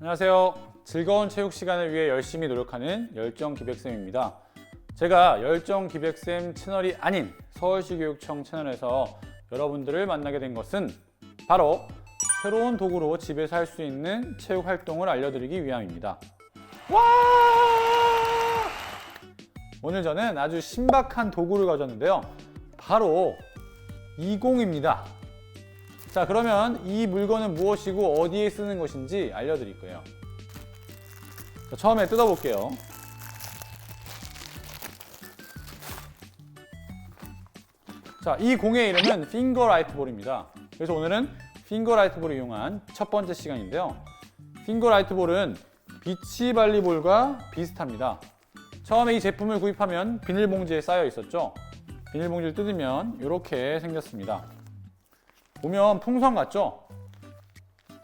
안녕하세요. 즐거운 체육 시간을 위해 열심히 노력하는 열정 기백쌤입니다. 제가 열정 기백쌤 채널이 아닌 서울시 교육청 채널에서 여러분들을 만나게 된 것은 바로 새로운 도구로 집에서 할 수 있는 체육 활동을 알려드리기 위함입니다. 와! 오늘 저는 아주 신박한 도구를 가졌는데요. 바로 이공입니다. 자, 그러면 이 물건은 무엇이고 어디에 쓰는 것인지 알려드릴 거예요. 자, 처음에 뜯어볼게요. 자, 이 공의 이름은 핑거 라이트 볼입니다. 그래서 오늘은 핑거 라이트 볼을 이용한 첫 번째 시간인데요. 핑거 라이트 볼은 비치 발리볼과 비슷합니다. 처음에 이 제품을 구입하면 비닐봉지에 쌓여 있었죠. 비닐봉지를 뜯으면 이렇게 생겼습니다. 보면 풍선 같죠?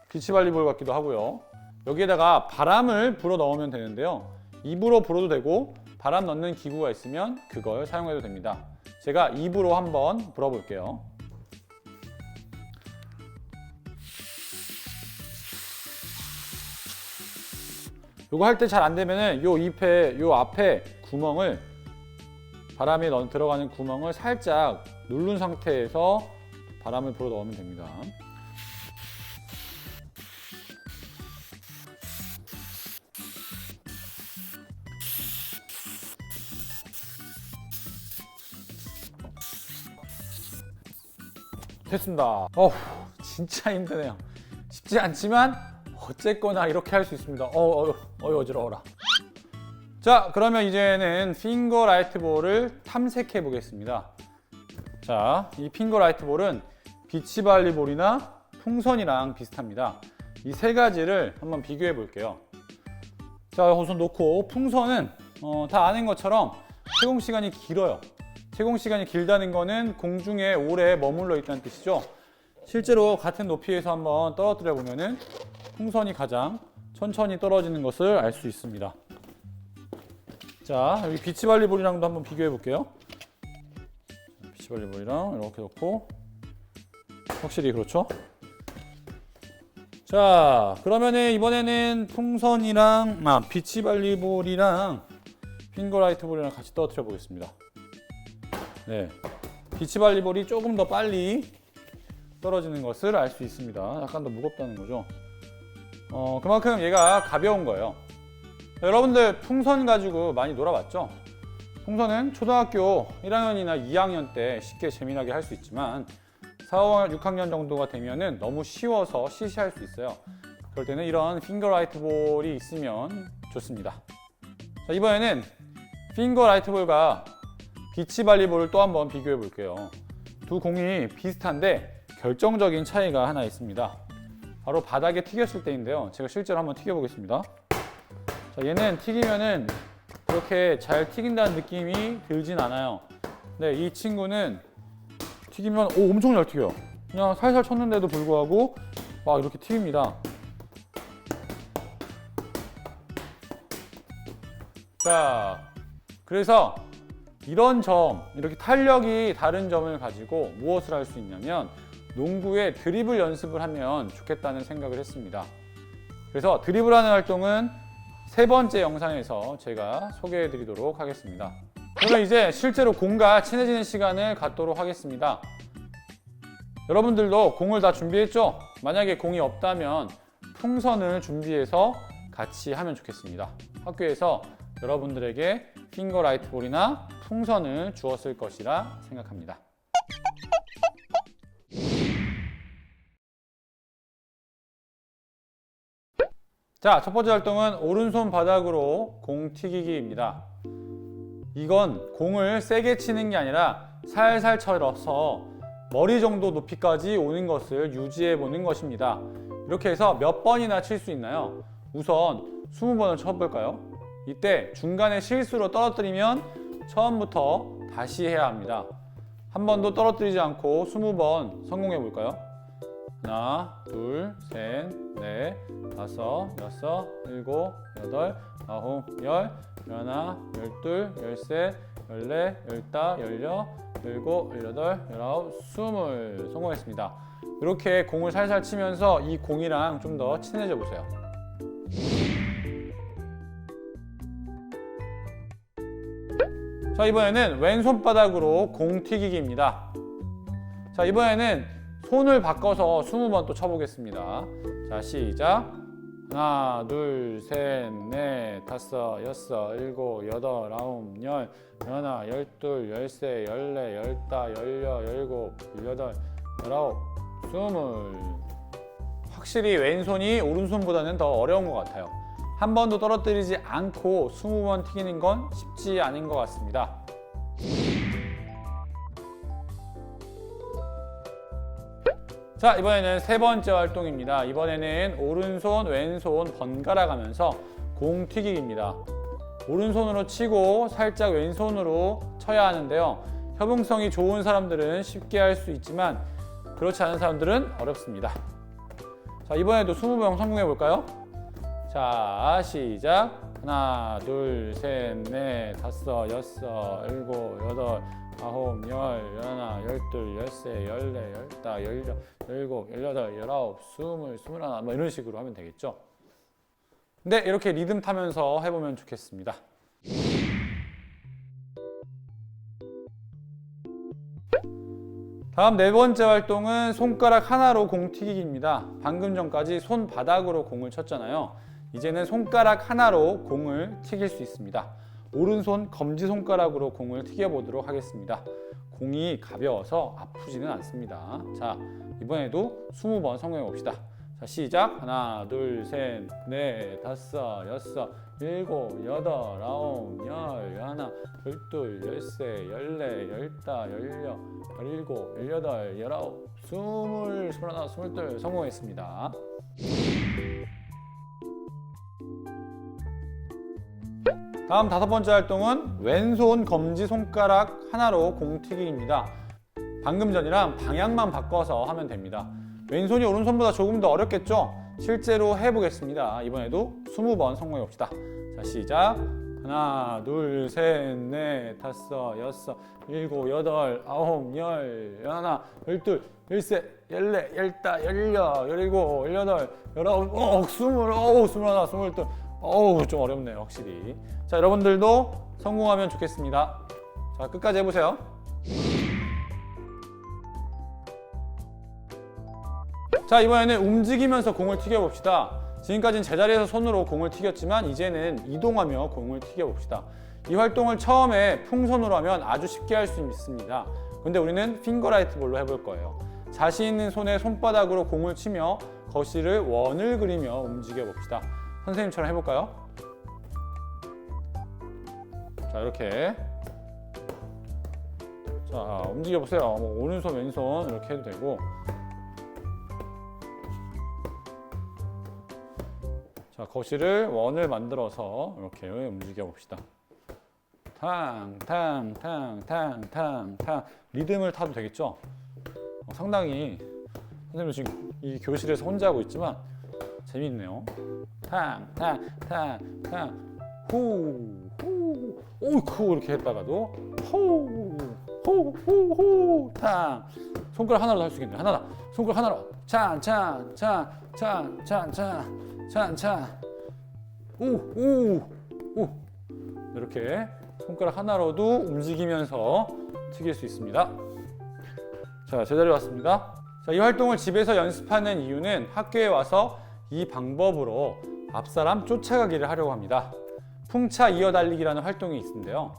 비치발리볼 같기도 하고요. 여기에다가 바람을 불어 넣으면 되는데요. 입으로 불어도 되고 바람 넣는 기구가 있으면 그걸 사용해도 됩니다. 제가 입으로 한번 불어볼게요. 요거 할 때 잘 안 되면은 요 잎에 요 앞에 구멍을 바람이 넣, 들어가는 구멍을 살짝 누른 상태에서 바람을 불어 넣으면 됩니다. 됐습니다. 어후, 진짜 힘드네요. 쉽지 않지만 어쨌거나 이렇게 할 수 있습니다. 어, 어, 어, 어지러워라. 자, 그러면 이제는 핑거 라이트 볼을 탐색해 보겠습니다. 자, 이 핑거 라이트 볼은 비치발리 볼이나 풍선이랑 비슷합니다. 이 세 가지를 한번 비교해 볼게요. 자, 우선 놓고 풍선은 어, 다 아는 것처럼 채공 시간이 길어요. 채공 시간이 길다는 거는 공중에 오래 머물러 있다는 뜻이죠. 실제로 같은 높이에서 한번 떨어뜨려 보면은 풍선이 가장 천천히 떨어지는 것을 알 수 있습니다. 자, 여기 비치발리볼이랑도 한번 비교해 볼게요. 비치발리볼이랑 이렇게 놓고 확실히 그렇죠? 자, 그러면은 이번에는 풍선이랑 아, 비치 발리볼이랑 핑거 라이트 볼이랑 같이 떨어뜨려 보겠습니다. 네, 비치 발리볼이 조금 더 빨리 떨어지는 것을 알 수 있습니다. 약간 더 무겁다는 거죠. 어, 그만큼 얘가 가벼운 거예요. 여러분들 풍선 가지고 많이 놀아봤죠? 풍선은 초등학교 1학년이나 2학년 때 쉽게 재미나게 할 수 있지만 4, 5, 6학년 정도가 되면은 너무 쉬워서 시시할 수 있어요. 그럴 때는 이런 핑거 라이트 볼이 있으면 좋습니다. 자, 이번에는 핑거 라이트 볼과 비치 발리볼을 또 한번 비교해 볼게요. 두 공이 비슷한데 결정적인 차이가 하나 있습니다. 바로 바닥에 튀겼을 때인데요. 제가 실제로 한번 튀겨 보겠습니다. 자, 얘는 튀기면은 그렇게 잘 튀긴다는 느낌이 들진 않아요. 네, 이 친구는 튀기면 오 엄청 잘 튀겨요. 그냥 살살 쳤는데도 불구하고 막 이렇게 튀깁니다. 자, 그래서 이런 점, 이렇게 탄력이 다른 점을 가지고 무엇을 할 수 있냐면 농구에 드리블 연습을 하면 좋겠다는 생각을 했습니다. 그래서 드리블하는 활동은 세 번째 영상에서 제가 소개해 드리도록 하겠습니다. 그러면 이제 실제로 공과 친해지는 시간을 갖도록 하겠습니다. 여러분들도 공을 다 준비했죠? 만약에 공이 없다면 풍선을 준비해서 같이 하면 좋겠습니다. 학교에서 여러분들에게 핑거 라이트 볼이나 풍선을 주었을 것이라 생각합니다. 자, 첫 번째 활동은 오른손 바닥으로 공 튀기기입니다. 이건 공을 세게 치는 게 아니라 살살 쳐서 머리 정도 높이까지 오는 것을 유지해 보는 것입니다. 이렇게 해서 몇 번이나 칠 수 있나요? 우선 20번을 쳐볼까요? 이때 중간에 실수로 떨어뜨리면 처음부터 다시 해야 합니다. 한 번도 떨어뜨리지 않고 20번 성공해 볼까요? 하나, 둘, 셋, 넷, 다섯, 여섯, 일곱, 여덟, 아홉, 열, 열하나, 열둘, 열셋, 열넷, 열다, 열여섯, 열고, 열여덟, 열아홉, 스물 성공했습니다. 이렇게 공을 살살 치면서 이 공이랑 좀 더 친해져 보세요. 자 이번에는 왼손바닥으로 공 튀기기입니다. 자 이번에는 손을 바꿔서 20번 또 쳐보겠습니다. 자, 시작. 하나, 둘, 셋, 넷, 다섯, 여섯, 일곱, 여덟, 아홉, 열, 열하나, 열둘, 열세, 열네, 열다, 열여, 열곱, 열여덟, 열아홉, 스물. 확실히 왼손이 오른손보다는 더 어려운 것 같아요. 한 번도 떨어뜨리지 않고 20번 튀기는 건 쉽지 않은 것 같습니다. 자, 이번에는 세 번째 활동입니다. 이번에는 오른손, 왼손 번갈아 가면서 공 튀기기입니다. 오른손으로 치고 살짝 왼손으로 쳐야 하는데요. 협응성이 좋은 사람들은 쉽게 할 수 있지만 그렇지 않은 사람들은 어렵습니다. 자, 이번에도 20번 성공해 볼까요? 자, 시작. 하나, 둘, 셋, 넷, 다섯, 여섯, 일곱, 여덟, 아홉, 열, 열하나, 열둘, 열세, 열네, 열다, 열여, 열곱, 열여덟, 열아홉, 스물, 스물하나 뭐 이런 식으로 하면 되겠죠. 네, 이렇게 리듬 타면서 해보면 좋겠습니다. 다음 네 번째 활동은 손가락 하나로 공 튀기기입니다. 방금 전까지 손바닥으로 공을 쳤잖아요. 이제는 손가락 하나로 공을 튀길 수 있습니다. 오른손 검지 손가락으로 공을 튀겨 보도록 하겠습니다. 공이 가벼워서 아프지는 않습니다. 자, 이번에도 20번 성공해 봅시다. 자, 시작. 하나, 둘, 셋, 넷, 다섯, 여섯, 일곱, 여덟, 아홉, 열, 열하나, 열둘, 열세, 열네, 열다, 열여, 열일곱, 열여덟, 열아홉, 스물, 스물하나, 스물둘 성공했습니다. 다음 다섯 번째 활동은 왼손 검지 손가락 하나로 공튀기입니다. 방금 전이랑 방향만 바꿔서 하면 됩니다. 왼손이 오른손보다 조금 더 어렵겠죠? 실제로 해보겠습니다. 이번에도 20번 성공해 봅시다. 자, 시작. 하나, 둘, 셋, 넷, 다섯, 여섯, 일곱, 여덟, 아홉, 열, 열하나, 열둘, 열셋, 열네, 열다, 열여, 열일곱, 열여덟, 열아홉, 어, 스물, 어우, 스물하나, 스물둘, 어우, 좀 어렵네요, 확실히. 자, 여러분들도 성공하면 좋겠습니다. 자, 끝까지 해보세요. 자 이번에는 움직이면서 공을 튀겨봅시다 지금까지는 제자리에서 손으로 공을 튀겼지만 이제는 이동하며 공을 튀겨봅시다 이 활동을 처음에 풍선으로 하면 아주 쉽게 할 수 있습니다 근데 우리는 핑거라이트 볼로 해볼 거예요 자신 있는 손에 손바닥으로 공을 치며 거실을 원을 그리며 움직여 봅시다 선생님처럼 해볼까요? 자 이렇게 자 움직여 보세요 뭐 오른손 왼손 이렇게 해도 되고 자, 거실을 원을 만들어서 이렇게 움직여 봅시다. 탕, 탕, 탕, 탕, 탕, 탕. 리듬을 타도 되겠죠? 어, 상당히 선생님 지금 이 교실에서 혼자 하고 있지만 재미있네요. 탕, 탕, 탕, 탕. 후, 후, 오이쿠 이렇게 했다가도 호, 호, 호, 호, 탕. 손가락 하나로 할 수 있겠네. 하나다. 손가락 하나로. 찬, 찬, 찬, 찬, 찬, 찬. 찬 찬 오 오 오 이렇게 손가락 하나로도 움직이면서 튀길 수 있습니다. 자 제자리 왔습니다. 자, 이 활동을 집에서 연습하는 이유는 학교에 와서 이 방법으로 앞사람 쫓아가기를 하려고 합니다. 풍차 이어 달리기라는 활동이 있는데요.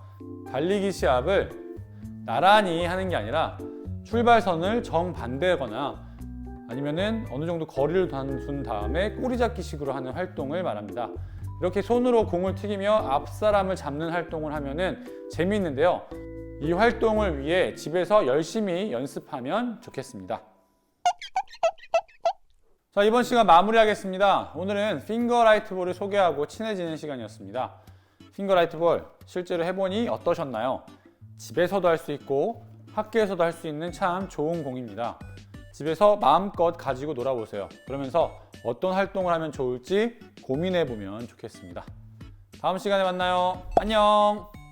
달리기 시합을 나란히 하는 게 아니라 출발선을 정반대거나 아니면은 어느 정도 거리를 둔 다음에 꼬리 잡기식으로 하는 활동을 말합니다. 이렇게 손으로 공을 튀기며 앞 사람을 잡는 활동을 하면은 재미있는데요. 이 활동을 위해 집에서 열심히 연습하면 좋겠습니다. 자, 이번 시간 마무리하겠습니다. 오늘은 핑거라이트볼을 소개하고 친해지는 시간이었습니다. 핑거라이트볼 실제로 해보니 어떠셨나요? 집에서도 할 수 있고 학교에서도 할 수 있는 참 좋은 공입니다. 집에서 마음껏 가지고 놀아보세요. 그러면서 어떤 활동을 하면 좋을지 고민해 보면 좋겠습니다. 다음 시간에 만나요. 안녕!